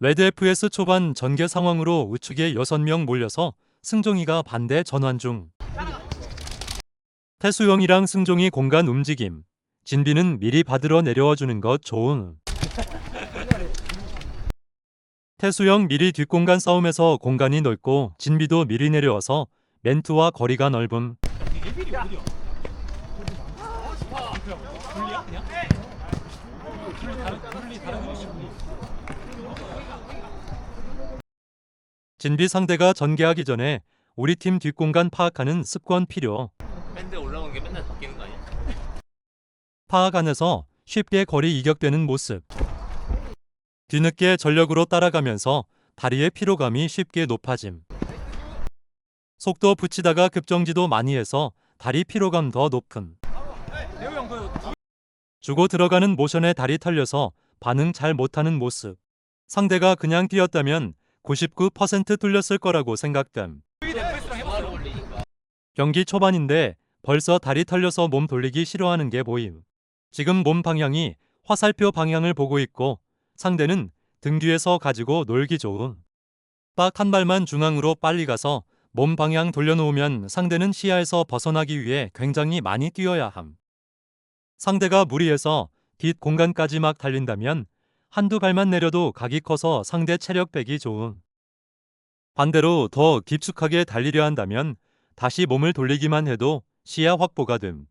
레드FS 초반 전개 상황으로 우측에 6명 몰려서 승종이가 반대 전환 중. 태수영이랑 승종이 공간 움직임. 진비는 미리 받으러 내려와 주는 것 좋은. 태수영 미리 뒷공간 싸움에서 공간이 넓고 진비도 미리 내려와서 멘트와 거리가 넓음. 진비 상대가 전개하기 전에 우리 팀 뒷공간 파악하는 습관 필요. 밴드 올라오는 게 맨날 바뀌는 거 아니야? 파악 안에서 쉽게 거리 이격되는 모습. 뒤늦게 전력으로 따라가면서 다리의 피로감이 쉽게 높아짐. 속도 붙이다가 급정지도 많이 해서 다리 피로감 더 높음. 주고 들어가는 모션에 다리 털려서 반응 잘 못하는 모습. 상대가 그냥 뛰었다면 99% 뚫렸을 거라고 생각됨. 경기 초반인데 벌써 다리 털려서 몸 돌리기 싫어하는 게 보임. 지금 몸 방향이 화살표 방향을 보고 있고 상대는 등 뒤에서 가지고 놀기 좋은. 딱한 발만 중앙으로 빨리 가서 몸 방향 돌려놓으면 상대는 시야에서 벗어나기 위해 굉장히 많이 뛰어야 함. 상대가 무리해서 뒷 공간까지 막 달린다면 한두 발만 내려도 각이 커서 상대 체력 빼기 좋은. 반대로 더 깊숙하게 달리려 한다면 다시 몸을 돌리기만 해도 시야 확보가 됨.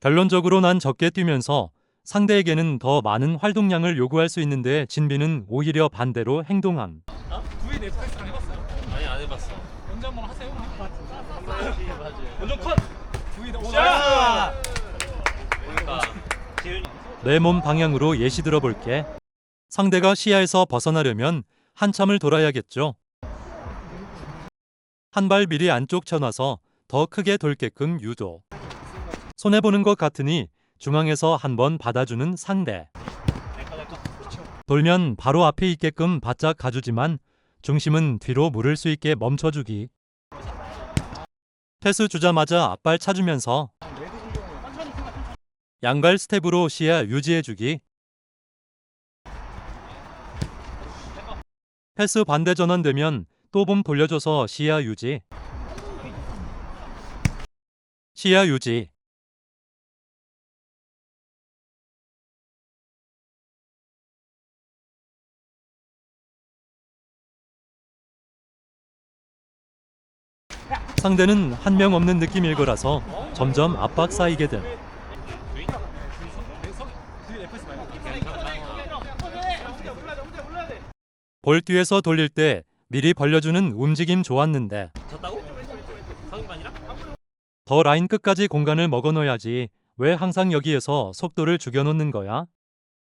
결론적으로 난 적게 뛰면서 상대에게는 더 많은 활동량을 요구할 수 있는데 진비는 오히려 반대로 행동함. V 넷플릭스랑 해봤어요? 아니 안 해봤어 연주 한번 하세요. 맞아요 연주 컷. V 넷. 자. 그러니까 내 몸 방향으로 예시 들어볼게. 상대가 시야에서 벗어나려면 한참을 돌아야겠죠. 한 발 미리 안쪽 쳐놔서 더 크게 돌게끔 유도. 손해보는 것 같으니 중앙에서 한 번 받아주는 상대. 돌면 바로 앞에 있게끔 바짝 가주지만 중심은 뒤로 물을 수 있게 멈춰주기. 패스 주자마자 앞발 차주면서 양발 스텝으로 시야 유지해주기. 패스 반대 전환되면 또 봄 돌려줘서 시야 유지. 시야 유지. 상대는 한 명 없는 느낌일 거라서 점점 압박 쌓이게 됨. 말고. 볼 뒤에서 돌릴 때 미리 벌려주는 움직임 좋았는데? 더 라인 끝까지 공간을 먹어넣어야지 왜 항상 여기에서 속도를 죽여놓는 거야?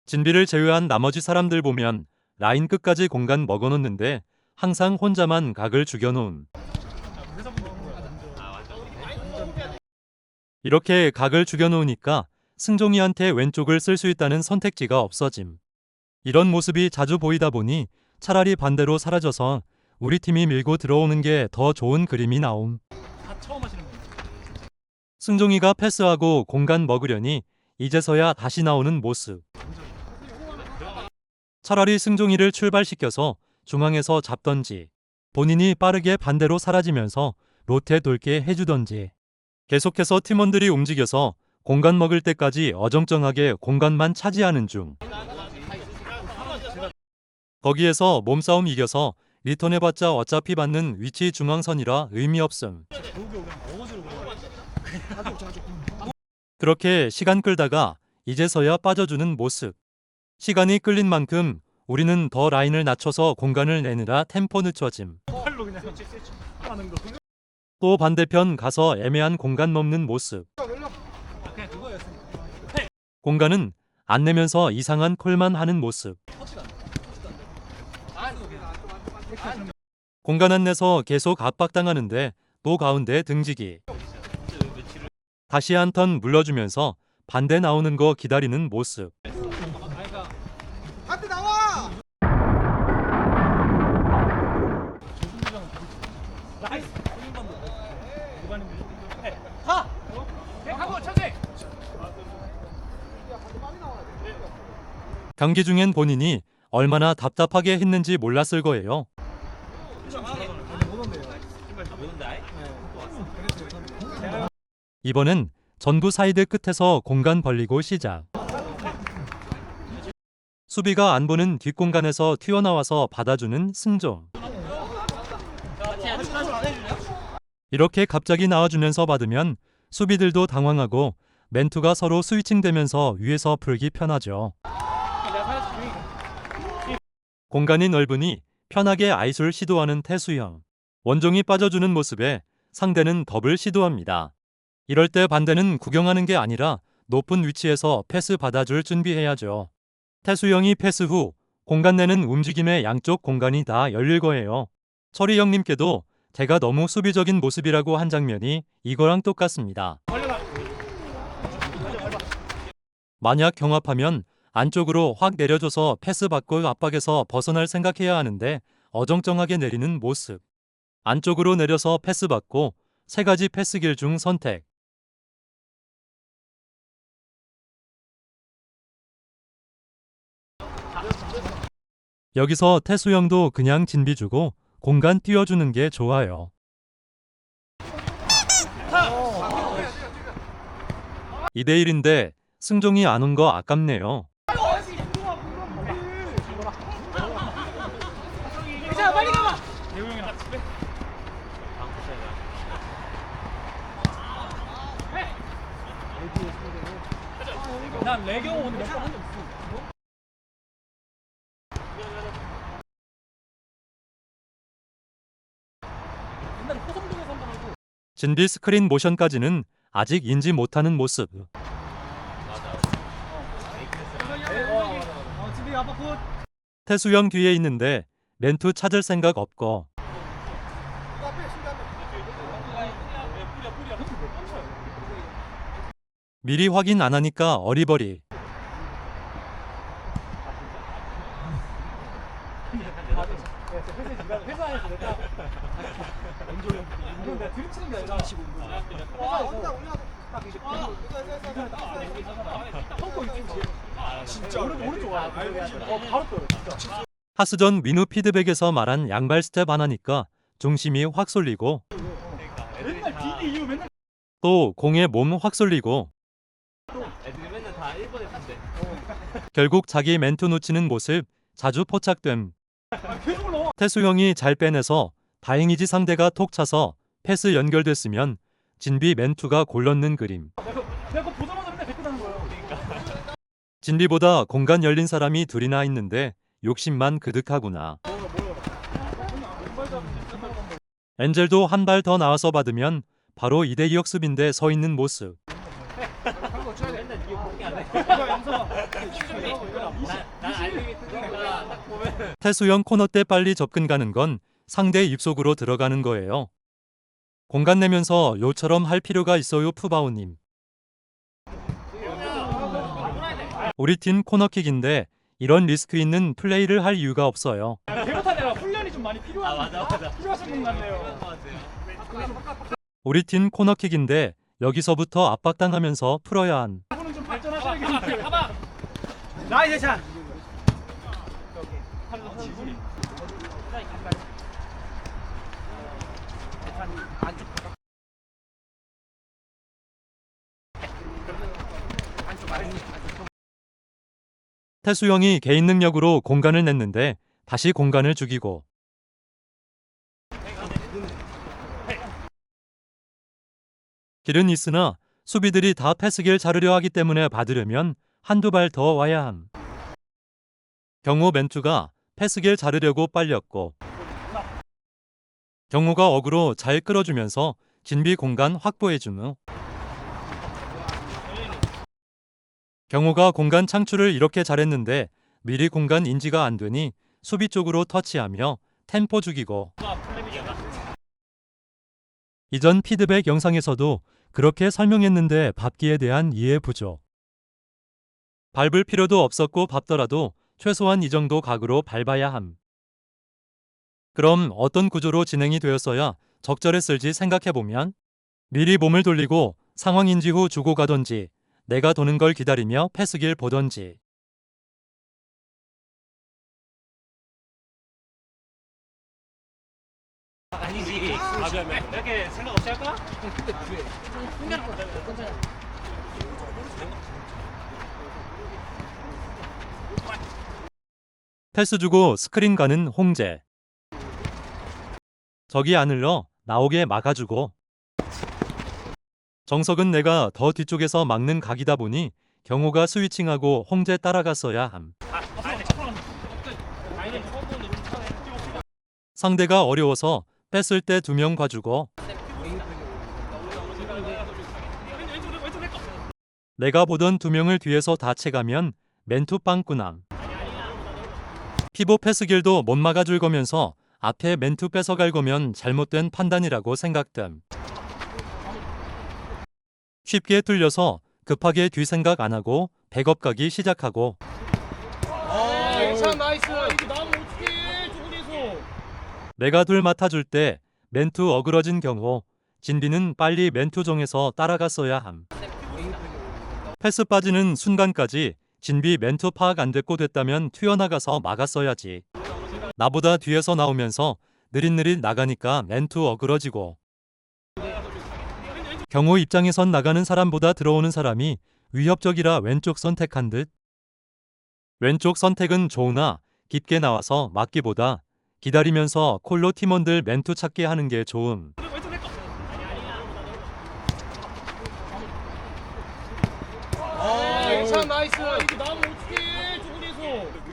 진비를 제외한 나머지 사람들 보면 라인 끝까지 공간 먹어놓는데 항상 혼자만 각을 죽여놓음. 이렇게 각을 죽여놓으니까 승종이한테 왼쪽을 쓸 수 있다는 선택지가 없어짐. 이런 모습이 자주 보이다 보니 차라리 반대로 사라져서 우리 팀이 밀고 들어오는 게 더 좋은 그림이 나옴. 승종이가 패스하고 공간 먹으려니 이제서야 다시 나오는 모습. 차라리 승종이를 출발시켜서 중앙에서 잡던지 본인이 빠르게 반대로 사라지면서 로테 돌게 해주던지 계속해서 팀원들이 움직여서 공간 먹을 때까지 어정쩡하게 공간만 차지하는 중. 거기에서 몸싸움 이겨서 리턴해봤자 어차피 받는 위치 중앙선이라 의미 없음. 그렇게 시간 끌다가 이제서야 빠져주는 모습. 시간이 끌린 만큼 우리는 더 라인을 낮춰서 공간을 내느라 템포 늦춰짐. 또 반대편 가서 애매한 공간 넘는 모습. 공간은 안 내면서 이상한 콜만 하는 모습. 공간 안 내서 계속 압박당하는데 또 가운데 등지기. 다시 한 턴 물러주면서 반대 나오는 거 기다리는 모습. 경기 중엔 본인이 얼마나 답답하게 했는지 몰랐을 거예요. 이번엔 전부 사이드 끝에서 공간 벌리고 시작. 수비가 안 보는 뒷공간에서 튀어나와서 받아주는 승종. 이렇게 갑자기 나와주면서 받으면 수비들도 당황하고 멘투가 서로 스위칭되면서 위에서 풀기 편하죠. 공간이 넓으니 편하게 아이솔 시도하는 태수형. 원종이 빠져주는 모습에 상대는 더블 시도합니다. 이럴 때 반대는 구경하는 게 아니라 높은 위치에서 패스 받아줄 준비해야죠. 태수형이 패스 후 공간 내는 움직임의 양쪽 공간이 다 열릴 거예요. 철이 형님께도 제가 너무 수비적인 모습이라고 한 장면이 이거랑 똑같습니다. 만약 경합하면 안쪽으로 확 내려줘서 패스 받고 압박에서 벗어날 생각해야 하는데 어정쩡하게 내리는 모습. 안쪽으로 내려서 패스 받고 세 가지 패스길 중 선택. 여기서 태수 형도 그냥 진비 주고 공간 띄워주는 게 좋아요. 이대 1인데 승종이 안 온 거 아깝네요. 자 빨리 가봐. 대우 형이랑 난 레경 오늘 몇번 한적 있어. 옛날에 호성동에서 한번 하고. 진비 스크린 모션까지는 아직 인지 못하는 모습. 어. 태수형 뒤에 있는데 멘투 찾을 생각 없고 미리 확인 안 하니까 어리버리. 회사에서 내가 원조 형. 이건 내가 드립치는 게 아니라 25분. 회사에서 딱 이제 펑커 있지. 진짜 오 른 오른쪽 와. 어 바로 떠요. 진짜. 하스전 민우 피드백에서 말한 양발 스텝 하나니까 중심이 확 쏠리고 또 공에 몸 확 쏠리고 애들이 맨날 다 일본에 산대 결국 자기 멘투 놓치는 모습 자주 포착됨. 올라와. 태수 형이 잘 빼내서 다행이지 상대가 톡 차서 패스 연결됐으면 진비 멘투가 골넣는 그림. 진비보다 공간 열린 사람이 둘이나 있는데 욕심만 그득하구나. 엔젤도 한 발 더 나와서 받으면 바로 2대2 역습인데 서 있는 모습. 맨날 이게 공이 안돼 이거 영서. 난 알림이 뜨니까 딱 보면 태수형 코너 때 빨리 접근 가는 건 상대 입속으로 들어가는 거예요. 공간 내면서 요처럼 할 필요가 있어요 푸바오님. 우리 팀 코너킥인데 이런 리스크 있는 플레이를 할 이유가 없어요. 대부타 내가 훈련이 좀 많이 필요한 아 맞아 맞아 필요하신 분 같네요. 우리 팀 코너킥인데 여기서부터 압박당하면서 풀어야 한. 분은 좀 발전하셔야겠는데. 가봐. 나이 대찬. 태수형이 개인 능력으로 공간을 냈는데 다시 공간을 죽이고 길은 있으나 수비들이 다 패스길 자르려 하기 때문에 받으려면 한두 발 더 와야 함. 경호 멘투가 패스길 자르려고 빨렸고 경호가 어그로 잘 끌어주면서 진비 공간 확보해준 후 경호가 공간 창출을 이렇게 잘했는데 미리 공간 인지가 안 되니 수비 쪽으로 터치하며 템포 죽이고 이전 피드백 영상에서도 그렇게 설명했는데 밥기에 대한 이해 부족. 밟을 필요도 없었고 밟더라도 최소한 이 정도 각으로 밟아야 함. 그럼 어떤 구조로 진행이 되었어야 적절했을지 생각해보면 미리 몸을 돌리고 상황인지 후 주고 가던지 내가 도는 걸 기다리며 패스길 보던지 아니지. 아, 이렇게 생각 패스 주고 스크린 가는 홍재. 저기 안 흘러 나오게 막아주고. 정석은 내가 더 뒤쪽에서 막는 각이다 보니 경호가 스위칭하고 홍재 따라갔어야 함. 상대가 어려워서 뺐을 때 두 명 봐주고 내가 보던 두 명을 뒤에서 다 채가면 멘투 빵꾸남. 피보 패스길도 못 막아줄 거면서 앞에 멘투 뺏어갈 거면 잘못된 판단이라고 생각됨. 쉽게 뚫려서 급하게 뒤생각 안 하고 백업 가기 시작하고 어떡해, 저분에서. 내가 둘 맡아줄 때 멘투 어그러진 경우 진비는 빨리 멘투 정해서 따라갔어야 함. 패스 빠지는 순간까지 진비 멘투 파악 안 됐고 됐다면 튀어나가서 막았어야지. 나보다 뒤에서 나오면서 느릿느릿 나가니까 멘투 어그러지고. 경호 입장에선 나가는 사람보다 들어오는 사람이 위협적이라 왼쪽 선택한 듯. 왼쪽 선택은 좋으나 깊게 나와서 막기보다 기다리면서 콜로 팀원들 멘투 찾게 하는 게 좋음. 참 나이스. 이거 나오면 어떡해, 저분에서.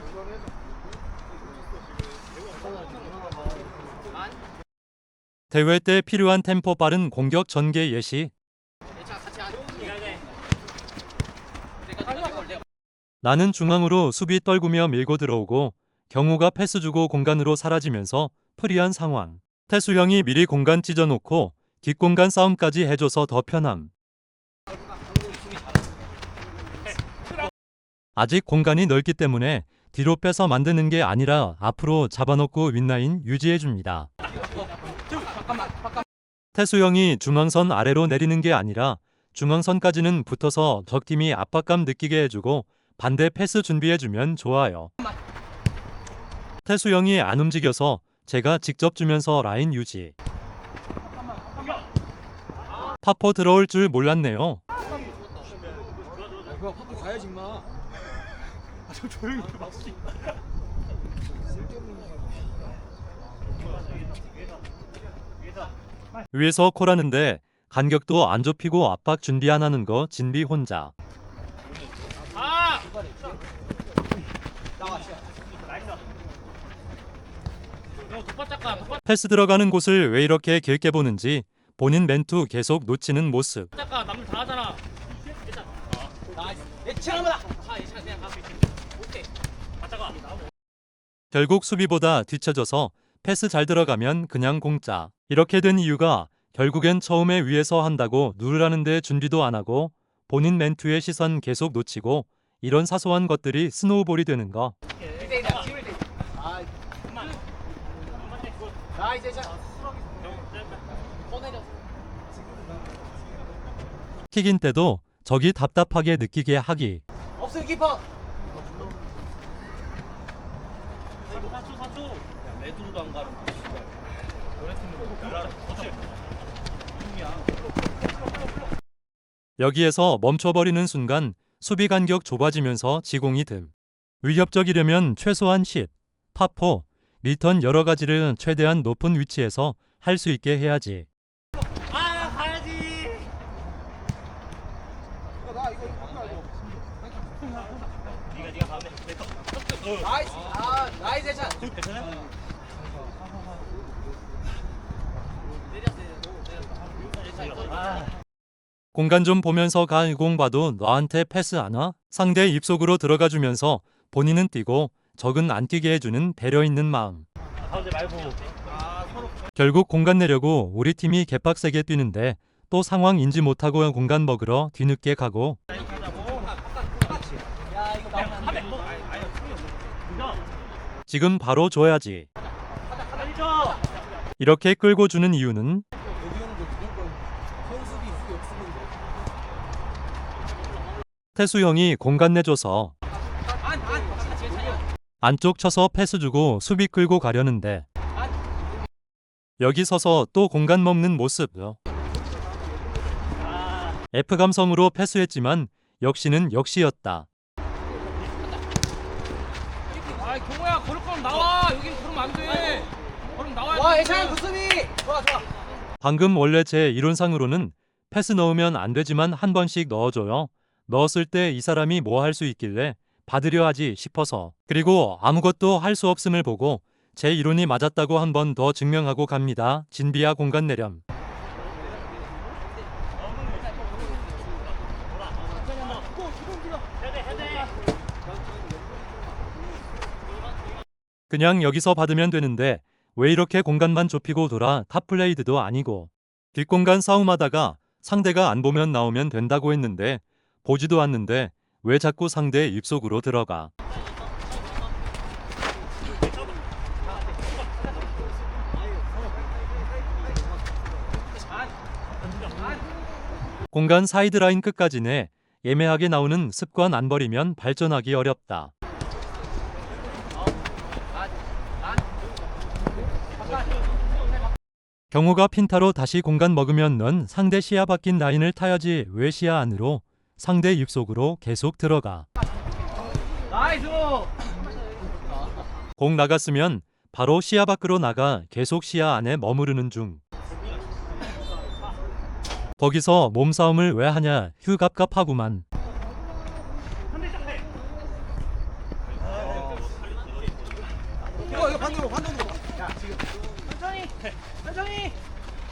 대회 때 필요한 템포 빠른 공격 전개 예시. 나는 중앙으로 수비 떨구며 밀고 들어오고 경호가 패스 주고 공간으로 사라지면서 프리한 상황. 태수 형이 미리 공간 찢어놓고 뒷공간 싸움까지 해줘서 더 편함. 아직 공간이 넓기 때문에 뒤로 빼서 만드는 게 아니라 앞으로 잡아놓고 윗라인 유지해줍니다. 태수 형이 중앙선 아래로 내리는 게 아니라 중앙선까지는 붙어서 적팀이 압박감 느끼게 해주고 반대 패스 준비해주면 좋아요. 태수 형이 안 움직여서 제가 직접 주면서 라인 유지. 파포 들어올 줄 몰랐네요. 파고 가야지, 마. 위에서 콜하는데 간격도 안 좁히고 압박 준비 안 하는 거 진비 혼자. 아! 패스 들어가는 곳을 왜 이렇게 길게 보는지 본인 멘투 계속 놓치는 모습. 작 결국 수비보다 뒤쳐져서 패스 잘 들어가면 그냥 공짜. 이렇게 된 이유가 결국엔 처음에 위에서 한다고 누르라는데 준비도 안 하고 본인 멘투의 시선 계속 놓치고 이런 사소한 것들이 스노우볼이 되는 거. 킥인 때도 적이 답답하게 느끼게 하기. 없어, 키퍼. 이거 사초, 사초. 레드도 안 가는 여기에서 멈춰버리는 순간 수비 간격 좁아지면서 지공이 듬. 위협적이려면 최소한 10, 파포, 리턴 여러 가지를 최대한 높은 위치에서 할 수 있게 해야지. 아, 가야지. 네가 네가 가면 돼. 나이스. 아, 나이스, 예찬. 공간 좀 보면서 가공 봐도 너한테 패스 안 와? 상대 입속으로 들어가 주면서 본인은 뛰고 적은 안 뛰게 해주는 배려 있는 마음. 결국 공간 내려고 우리 팀이 개빡세게 뛰는데 또 상황 인지 못하고 공간 먹으러 뒤늦게 가고. 지금 바로 줘야지. 이렇게 끌고 주는 이유는 여기 형도 무조건 현수비 수 역습인데. 태수 형이 공간 내줘서 안. 안쪽 쳐서 패스 주고 수비 끌고 가려는데 여기 서서 또 공간 먹는 모습. F 감성으로 패스했지만 역시는 역시였다. 아 경호야 걸을 거면 나와 여기 그러면 안돼 걸으면 나와야 와 돼. 예찬 구수비 좋아 좋아 방금 원래 제 이론상으로는 패스 넣으면 안 되지만 한 번씩 넣어줘요. 넣었을 때 이 사람이 뭐 할 수 있길래 받으려 하지 싶어서. 그리고 아무것도 할 수 없음을 보고 제 이론이 맞았다고 한 번 더 증명하고 갑니다. 진비야 공간 내렴. 그냥 여기서 받으면 되는데 왜 이렇게 공간만 좁히고 돌아 탑플레이드도 아니고 뒷공간 싸움하다가 상대가 안 보면 나오면 된다고 했는데 보지도 않는데 왜 자꾸 상대 입속으로 들어가 공간 사이드라인 끝까지 내 애매하게 나오는 습관 안 버리면 발전하기 어렵다. 경호가 핀타로 다시 공간 먹으면 넌 상대 시야 바뀐 라인을 타야지 왜 시야 안으로 상대 입속으로 계속 들어가. 나이스 공 나갔으면 바로 시야 밖으로 나가 계속 시야 안에 머무르는 중. 거기서 몸싸움을 왜 하냐 휴갑갑하구만. 이거 이거 반대로 반대로 천천히 천천히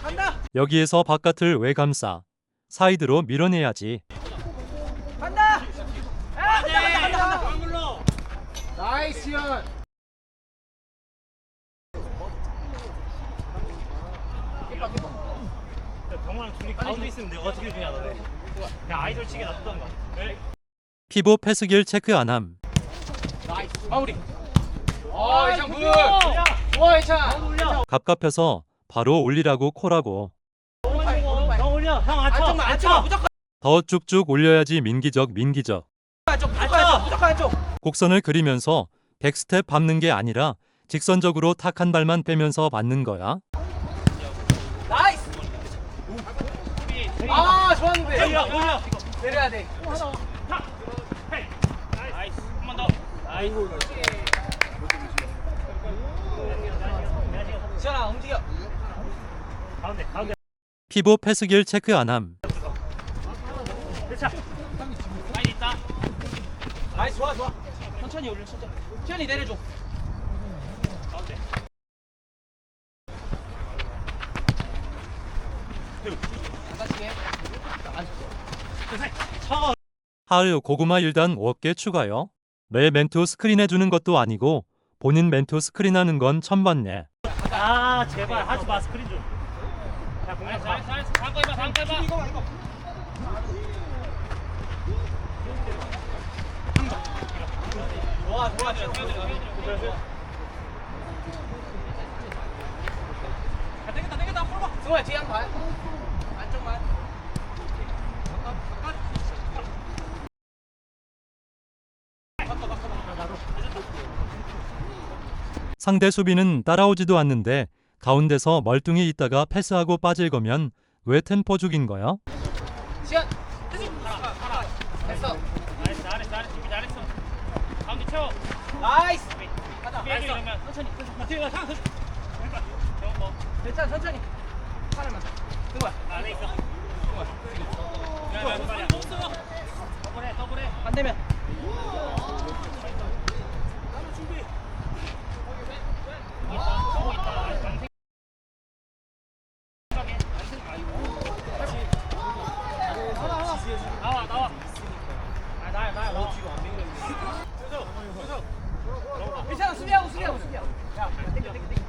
간다 여기에서 바깥을 왜 감싸? 사이드로 밀어내야지. 간다! 아 간다 간다 간다 안 물러 나이스 연. 경호랑 둘이 가운데 있으면 내가 어떻게 주냐 너네. 그냥 아이돌 치게 놔두던가. 피부 패스길 체크 안함. 나이스. 마무리. 어굿 갑갑해서 바로 올리라고 콜하고 형 앉혀 안쪽만 안쪽 무조건 더 쭉쭉 올려야지 민기적 민기적. 안쪽 무조건 안쪽 무조건 안쪽 곡선을 그리면서 백스텝 밟는 게 아니라 직선적으로 탁 한 발만 빼면서 받는 거야. 나이스! 아 좋았는데 올려 올려. 내려야 돼. 나이스. 한번 더. 나이스. 지현아 움직여. 가운데 가운데 피부 패스길 체크 안함. 대차 라인 있다 나이스 좋아 좋아 천천히 올려 천천히 지현이 내려줘 가운데 안 다치게 차가 하을 고구마 1단 5개 추가요. 내 멘토 스크린해 주는 것도 아니고 본인 멘토 스크린하는 건 처음 봤네. 아 제발 하지 마 스크린 좀. 상대 수비는 따라오지도 않는데 가운데서 멀뚱히 있다가 패스하고 빠질 거면 왜 템포 죽인 거야? 지현 됐어 잘했어. 잘했어 잘했어. 준비 잘했어. 가운데 채워. 나이스! 가자. 나이스 이러면. 천천히 천천히. 가 뭐. 괜찮아 천천히. 하나만 승호야 안에 있어. 야야 빨리. 더블해 더블해. 반대면. 경호 있다. 안 나와 나와. 아 나야 나야 너 뒤로 안 괜찮아 수비하고 수비하고 수비하고 야 땡겨 땡겨 땡겨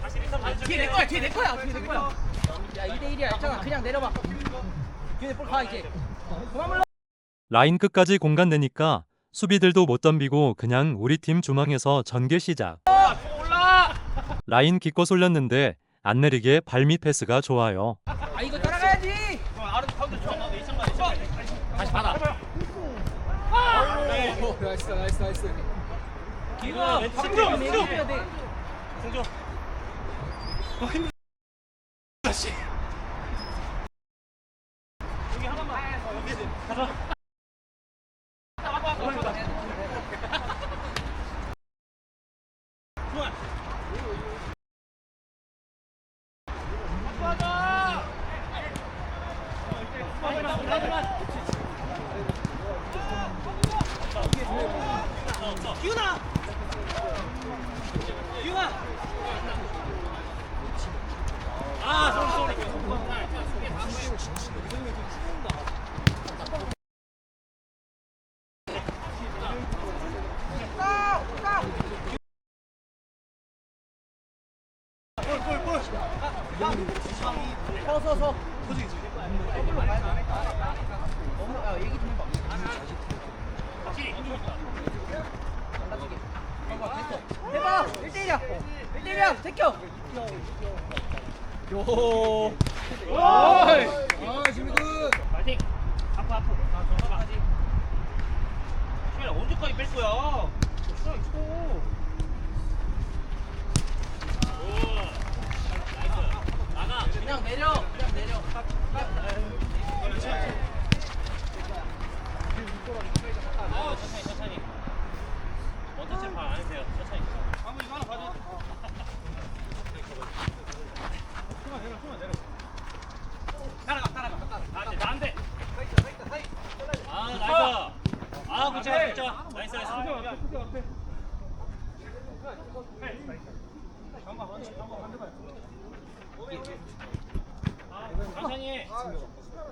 다시 리턴 가야지. 뒤에 내 거야 뒤에 내 거야 뒤에 내 거야 야 2대 1이야 있잖아 그냥 내려봐 뒤에 볼가 이제 그만 물러 라인 끝까지 공간 내니까 수비들도 못 덤비고 그냥 우리 팀 중앙에서 전개 시작. 올라. 라인 기껏 쏠렸는데 안 내리게 발밑 패스가 좋아요. 아 이거 따라가야지. 다시 받아. 오 나이스 나이스 나이스 이거 승조 승조 해야 돼 승조. 씨. 여기 하나만. 가자. 좋아. 기훈아! 기훈아! 아, 쏘리 쏘리. 서서서. 너무 야 얘기 좀 해봐. 확실히. 해봐. 1대1이야. 1대1이야. 제껴. 요. 아, 지민군. 파이팅! 앞으로 앞으로. 아, 정답아. 수현아, 언제까지 뺄 거야? 수현아, 치고. 나가. 그냥 내려. 그냥 내려. 어, 천천히, 천천히. 먼저 재판 안 해주세요. 천천히. 한번 이거 하나 봐줘. 따라가, 따라가. 안 돼, 나안 돼. 아, 나이스. 아, 굿자, 굿자. 나이스, 나이스. 천천히.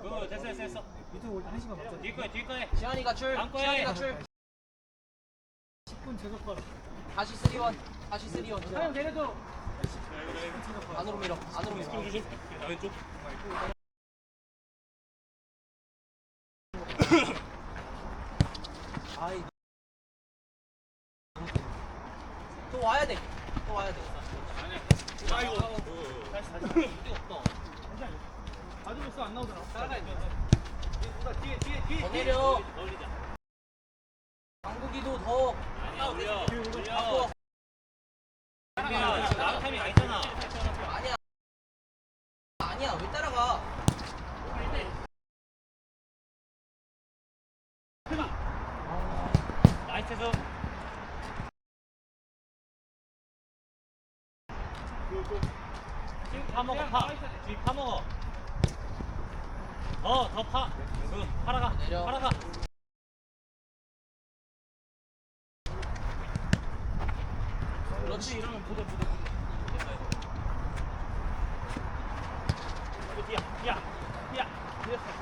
그 됐어, 됐어, 됐어. 유튜브 올때 1시간 맞잖아. 뒤에 거에, 뒤에 거에. 지한이가 출. 10분 제작권. 다시 3원. 다시 3원. 사용 내려줘. 안으로 밀어. 안으로 밀어. 조심. 왼쪽. 아이. 또 와야 돼. 또 와야 돼. 아이고. 다시 다시. 이게 없다. 가지고 안 나오잖아. 따라가야 돼. 더 내려. 올리자. 강국이도 더. 아니야, 올려. 올려. 바꿔. 따라가. 나랑 타임이 아니잖아. 아니야. 아니야. 왜 따라가? 나이스 좀. 지금 파 먹어, 파. 지금 파 먹어. 더, 더 파. 그, 팔아가. 내려. 팔아가. 그렇지. 이러면 부대, 부대. 이거 뒤야, 뒤야, 뒤야.